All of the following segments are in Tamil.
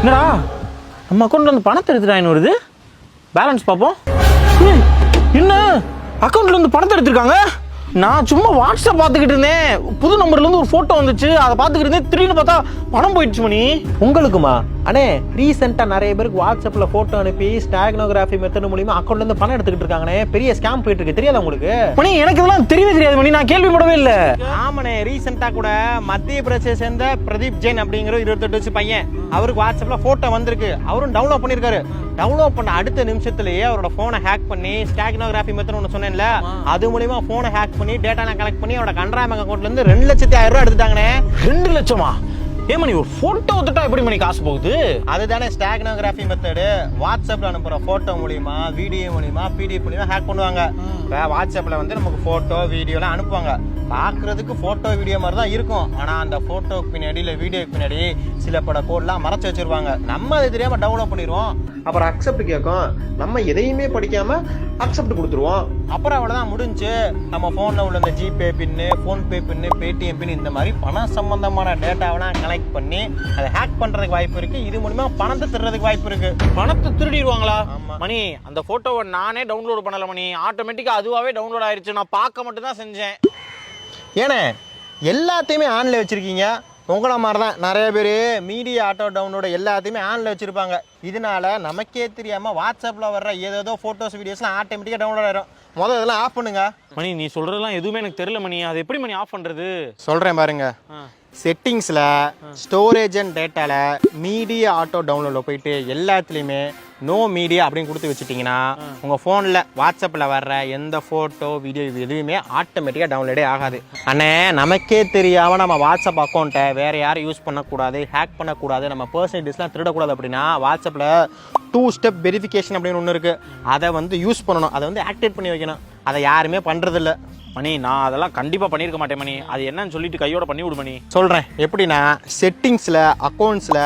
என்னடா? நம்ம அக்கௌண்ட்ல இருந்து பணத்தை எடுத்துட்டாங்க வருது? பேலன்ஸ் பார்ப்போம். என்ன? அக்கௌண்ட்ல இருந்து பணத்தை எடுத்திருக்காங்க? நான் சும்மா வாட்ஸ்அப் பார்த்துக்கிட்டு இருந்தேன். புது நம்பர்ல இருந்து ஒரு போட்டோ வந்துச்சு. அதை பார்த்துக்கிட்டு இருந்தேன். திடீர்னு பார்த்தா பணம் போயிடுச்சு மணி. உங்களுக்குமா? அண்ணே ரீசெண்டாக நிறைய பேருக்கு வாட்ஸ்அப்பில் ஃபோட்டோ அனுப்பி ஸ்டாக்னோகிராஃபி மெத்தட் மூலியமா அக்கௌண்ட்லேருந்து பணம் எடுத்துக்கிட்டு இருக்காங்கண்ணே. பெரிய ஸ்கேம் போயிட்டு இருக்கு. தெரியாதா உங்களுக்கு? மணி எனக்கு இதெல்லாம் தெரியவே தெரியாது மணி. நான் கேள்விப்படவே இல்லை. ஆமாண்ணே ரீசெண்டாக கூட மத்திய பிரதேச சேர்ந்த பிரதீப் ஜெயின் அப்படிங்கிற இருபத்தெட்டு வயசு பையன் அவருக்கு வாட்ஸ்அப்பில் ஃபோட்டோ வந்திருக்கு. அவரும் டவுன்லோட் பண்ணியிருக்காரு டவுன்லோட் பண்ண அடுத்த நிமிஷத்துலயே அவரோட ஃபோனை ஹேக் பண்ணி ஸ்டாக்னோகிராஃபி மெத்தட் ஒன்று சொன்னேன்ல அது மூலியமா ஃபோனை ஹேக் பண்ணி டேட்டாலாம் கலெக்ட் பண்ணி அவனோட கனரா பேங்க் அக்கௌண்ட்லேருந்து ரெண்டு லட்சத்தி ஆயிரம் ரூபா எடுத்துட்டாங்கண்ணே. ரெண்டு லட்சமா? ஏ மணி ஒரு போட்டோ வந்துட்டா எப்படி மணி காசு போகுது? அதுதானே ஸ்டாக்னோகிராஃபி மெத்தடு வாட்ஸ்அப்ல அனுப்புற போட்டோ மூலியமா வீடியோ மூலியமா பிடிஎஃப் மூலியமா ஹேக் பண்ணுவாங்க. இப்போ வாட்ஸ்அப்ல வந்து நமக்கு போட்டோ வீடியோலாம் அனுப்புவாங்க. பார்க்கறதுக்கு போட்டோ வீடியோ மாதிரி தான் இருக்கும். ஆனா அந்த போட்டோ பின்னாடி இல்ல வீடியோக்கு பின்னாடி சில பட கோட்லாம் மறைச்சு வச்சிருவாங்க. நம்ம அது தெரியாம டவுன்லோட் பண்ணிடுவோம் அப்புறம் அக்செப்ட் கேட்கும் நம்ம எதையுமே படிக்காம அக்செப்ட் கொடுத்துருவோம். அப்புறம் அவ்வளவுதான் முடிஞ்சு. நம்ம போன்ல உள்ள இந்த GPay pin PhonePe pin Paytm pin இந்த மாதிரி பணம் சம்பந்தமான டேட்டாவெல்லாம் கலெக்ட் பண்ணி அதை ஹேக் பண்றதுக்கு வாய்ப்பு இருக்கு. இது மூலியமா பணத்தை திருறதுக்கு வாய்ப்பு இருக்கு. பணத்தை திருடிடுவாங்களா. மணி அந்த போட்டோவை நானே டவுன்லோட் பண்ணல மணி. ஆட்டோமேட்டிக்கா அதுவாவே டவுன்லோட் ஆயிருச்சு. நான் பார்க்க மட்டும் தான் செஞ்சேன். ஏனே எல்லாத்தையுமே ஆன்ல வச்சிருக்கீங்க. உங்கள மாதிரி தான் நிறைய பேர் மீடியா ஆட்டோ டவுன்லோட எல்லாத்தையுமே ஆன்ல வச்சிருப்பாங்க. இதனால நமக்கே தெரியாம வாட்ஸ்அப்ல வர்ற ஏதேதோ போட்டோஸ் வீடியோஸ்லாம் ஆட்டோமேட்டிக்கா டவுன்லோட் ஆயிரும். முதல்ல இதெல்லாம் ஆஃப் பண்ணுங்க. மணி நீ சொல்றதெல்லாம் எதுவுமே எனக்கு தெரியல மணி. அது எப்படி மணி ஆஃப் பண்றது? சொல்றேன் பாருங்க. செட்டிங்ஸில் ஸ்டோரேஜ் அண்ட் டேட்டாவில் மீடியா ஆட்டோ டவுன்லோடில் போயிட்டு எல்லாத்துலேயுமே நோ மீடியா அப்படின்னு கொடுத்து வச்சுட்டிங்கன்னா உங்கள் ஃபோனில் வாட்ஸ்அப்பில் வர்ற எந்த ஃபோட்டோ வீடியோ இது எதுவுமே ஆட்டோமேட்டிக்காக டவுன்லோடே ஆகாது. அண்ணே நமக்கே தெரியாமல் நம்ம வாட்ஸ்அப் அக்கௌண்ட்டை வேறு யாரும் யூஸ் பண்ணக்கூடாது ஹேக் பண்ணக்கூடாது நம்ம பர்சனல் டிஸ்லாம் திருடக்கூடாது அப்படின்னா வாட்ஸ்அப்பில் டூ ஸ்டெப் வெரிஃபிகேஷன் அப்படின்னு ஒன்று இருக்குது அதை வந்து யூஸ் பண்ணணும். அதை வந்து ஆக்டிவேட் பண்ணி வைக்கணும். அதை யாருமே பண்ணுறதில்ல மணி நான் அதெல்லாம் கண்டிப்பாக பண்ணிருக்க மாட்டேன் மணி. அது என்னன்னு சொல்லிட்டு கையோட பண்ணி விடு மணி. சொல்கிறேன் எப்படின்னா செட்டிங்ஸில் அக்கௌண்ட்ஸில்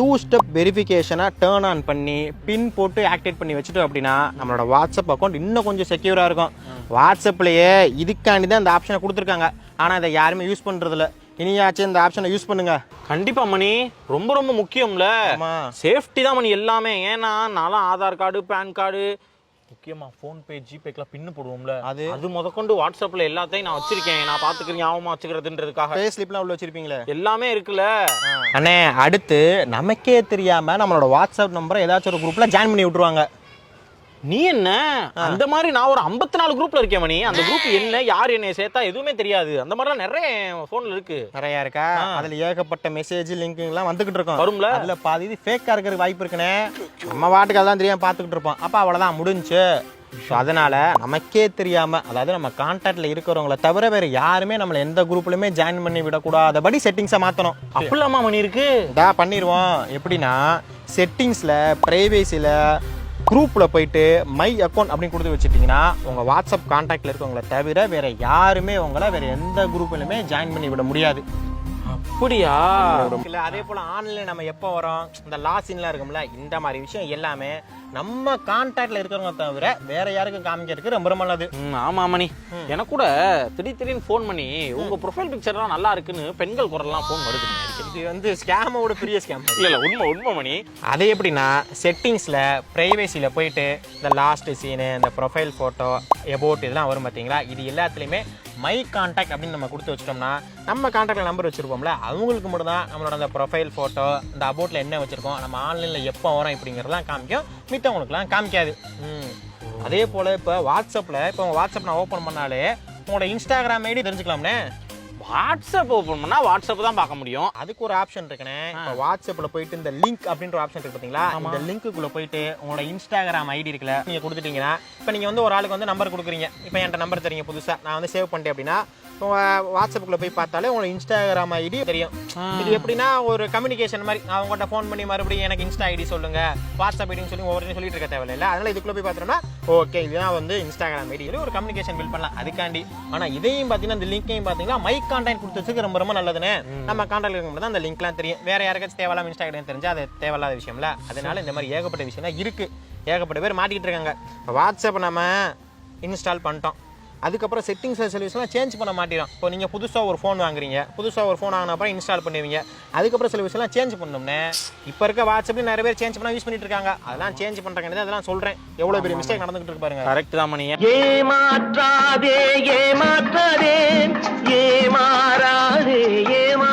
டூ ஸ்டெப் வெரிஃபிகேஷனை டேர்ன் ஆன் பண்ணி பின் போட்டு ஆக்டிவேட் பண்ணி வச்சுட்டோம் அப்படின்னா நம்மளோட வாட்ஸ்அப் அக்கௌண்ட் இன்னும் கொஞ்சம் செக்யூராக இருக்கும். வாட்ஸ்அப்லேயே இதுக்காண்டி தான் இந்த ஆப்ஷனை கொடுத்துருக்காங்க. ஆனால் இதை யாருமே யூஸ் பண்ணுறதில்ல இனியாச்சும் இந்த ஆப்ஷனை யூஸ் பண்ணுங்க. கண்டிப்பா மணி. ரொம்ப ரொம்ப முக்கியம்ல. சேஃப்டி தான் மணி எல்லாமே. ஏன்னா நான்லாம் ஆதார் கார்டு பேன் கார்டு முக்கியமா ஃபோன் பே ஜிபேக்கெல்லாம் பின்னு போடுவோம்ல. அது? அது முதற்கொண்டு வாட்ஸ்அப்ல எல்லாத்தையும் நான் வச்சிருக்கேன். நான் பாத்துக்கிறேன் ஞாபகமா வச்சுக்கிறதுன்றதுக்காக. பே ஸ்லிப்லாம் உள்ள வச்சிருப்பீங்களே? எல்லாமே இருக்குல்ல. அண்ணே அடுத்து நமக்கே தெரியாம நம்மளோட வாட்ஸ்அப் நம்பரை ஏதாச்சும் ஒரு குரூப்ல ஜாயின் பண்ணி விட்டுருவாங்க. நீ என்ன? அந்த மாதிரி நான் ஒரு 54 நாலு குரூப்ல இருக்கேன் மணி. அந்த குரூப் என்ன யார் என்னை சேர்த்தா எதுவுமே தெரியாது. அந்த மாதிரிலாம் நிறைய போன்ல இருக்கு. நிறைய இருக்கா? அதுல ஏகப்பட்ட மெசேஜ் லிங்க் எல்லாம் வந்துகிட்டு இருக்கும். வரும்ல? அதுல பாதி இது ஃபேக்கா இருக்கிறதுக்கு வாய்ப்பு இருக்குனே. நம்ம வாட்டுக்கு அதான் தெரியாம பாத்துக்கிட்டு இருப்போம். அப்ப அவ்வளவுதான் முடிஞ்சு. ஸோ அதனால நமக்கே தெரியாம அதாவது நம்ம கான்டாக்ட்ல இருக்கிறவங்கள தவிர வேற யாருமே நம்மள எந்த குரூப்லயுமே ஜாயின் பண்ணி விடக்கூடாதபடி செட்டிங்ஸை மாத்தணும். அப்படிலாமா இருக்கு? இதா பண்ணிடுவோம் எப்படின்னா செட்டிங்ஸில் ப்ரைவேசியில் குரூப்பில் போயிட்டு மை அக்கௌண்ட் அப்படின்னு கொடுத்து வச்சுட்டிங்கன்னா உங்கள் வாட்ஸ்அப் கான்டாக்டில் இருக்கவங்களை தவிர வேறு யாருமே உங்களை வேறு எந்த குரூப்லையுமே ஜாயின் பண்ணி விட முடியாது. அப்படியா? இல்ல அதே போல ஆன்லைன் நம்ம எப்போ வரோம்? இந்த லாசின்லாம் இருக்கும்ல இந்த மாதிரி விஷயம் எல்லாமே நம்ம கான்டாக்ட்ல இருக்கிறவங்க தவிர வேற யாருக்கும் காமிக்கிறதுக்கு ரொம்ப ரொம்ப நல்லது. ம், ஆமா மணி எனக்கு கூட திடீர் திடீர்னு ஃபோன் பண்ணி உங்க ப்ரொஃபைல் பிக்சர்லாம் நல்லா இருக்குன்னு பெண்கள் குரல்லாம் ஃபோன் வருது மணி அடிக்கடி. இது வந்து ஸ்கேமோட பெரிய ஸ்கேம் இல்ல இல்ல உண்மை உண்மை மணி. அது எப்படின்னா செட்டிங்ஸில் ப்ரைவேசியில் போயிட்டு இந்த லாஸ்ட் சீனு இந்த ப்ரொஃபைல் ஃபோட்டோ எபோட் இதெல்லாம் வரும் பார்த்தீங்களா இது எல்லாத்துலேயுமே மை கான்டாக்ட் அப்படின்னு நம்ம கொடுத்து வச்சிட்டோம்னா நம்ம கான்டாக்டில் நம்பர் வச்சுருப்போம்ல அவங்களுக்கு மட்டும் தான் நம்மளோட அந்த ப்ரொஃபைல் ஃபோட்டோ இந்த அபோட்டில் என்ன வச்சுருக்கோம் நம்ம ஆன்லைனில் எப்போ வரோம் இப்படிங்கிறதெல்லாம் காமிக்கும். மித்தவங்களுக்குலாம் காமிக்காது. ம். அதே போல் இப்போ வாட்ஸ்அப்பில் இப்போ உங்கள் வாட்ஸ்அப் நான் ஓப்பன் பண்ணாலே உங்களோட இன்ஸ்டாகிராம் ஐடி தெரிஞ்சுக்கலாம்னே வாட்ஸ்அப் ஓப்பன் பண்ணா வாட்ஸ்அப் தான் பார்க்க முடியும். அதுக்கு ஒரு ஆப்ஷன் இருக்குண்ணே. இப்போ வாட்ஸ்அப்ல போயிட்டு இந்த லிங்க் அப்படின்ற ஆப்ஷன் இருக்கு பாத்தீங்களா இந்த லிங்க்குள்ள போயிட்டு உங்களோட இன்ஸ்டாகிராம் ஐடி இருக்குல்ல நீங்க கொடுத்துட்டீங்கன்னா இப்போ நீங்க வந்து ஒரு ஆளுக்கு வந்து நம்பர் கொடுக்குறீங்க. இப்போ என்கிட்ட நம்பர் தரீங்க புதுசா. நான் வந்து சேவ் பண்ணிட்டேன் அப்படின்னா வாட்ஸ்அப்புக்குள்ள போய் பார்த்தாலே உங்களோட இன்ஸ்டாகிராம் ஐடி தெரியும். இது எப்படின்னா ஒரு கம்யூனிகேஷன் மாதிரி. நான் உங்கள்கிட்ட ஃபோன் பண்ணி மறுபடியும் எனக்கு இன்ஸ்டா ஐடி சொல்லுங்க. வாட்ஸ்அப் ஐடின்னு சொல்லி ஒவ்வொரு சொல்லிட்டு இருக்க தேவையில்ல. அதனால இதுக்குள்ள போய் பார்த்தோம்னா ஓகே இதுதான் வந்து இன்ஸ்டாகிராம் ஐடி ஒரு கம்யூனிகேஷன் பில் பண்ணலாம். அதுக்காண்டி. ஆனா இதையும் பார்த்தீங்கன்னா இந்த லிங்கையும் பார்த்தீங்கன்னா மை கான்டாக்ட் கொடுத்து வச்சுக்க ரொம்ப ரொம்ப நல்லதுன்னு நம்ம கான்டாக்ட் இருக்கும் தான் அந்த லிங்க்லாம் தெரியும். வேற யாருக்காச்சும் தேவையில்லாம இன்ஸ்டாகிராம் தெரிஞ்சா அது தேவையில்லாத விஷயம்ல. அதனால இந்த மாதிரி ஏகப்பட்ட விஷயம்லாம் இருக்கு. ஏகப்பட்ட பேர் மாட்டிக்கிட்டு இருக்காங்க. வாட்ஸ்அப் நம்ம இன்ஸ்டால் பண்ணிட்டோம். அதுக்கப்புறம் செட்டிங்ஸ் சர்வீஸ்லாம் சேஞ்ச் பண்ண மாட்டேறோம் இப்போ நீங்கள் புதுசாக ஒரு ஃபோன் வாங்குறீங்க. புதுசாக ஒரு ஃபோன் வாங்கின இன்ஸ்டால் பண்ணுவீங்க. அதுக்கப்புறம் சில சேஞ்ச் பண்ணோம்னே இப்போ இருக்க வாட்ஸ்அப்லேயும் நிறைய பேர் சேஞ்ச் பண்ண யூஸ் பண்ணிட்டு இருக்காங்க. அதெல்லாம் சேஞ்ச் பண்ணுறாங்க அதெல்லாம் சொல்கிறேன் எவ்வளோ பெரிய மிஸ்டேக் நடந்துகிட்டு இருப்பாருங்க கரெக்ட் தான் மணி ஏமாற்றாதே ஏமாற்றாதே ஏமாறாதே ஏமா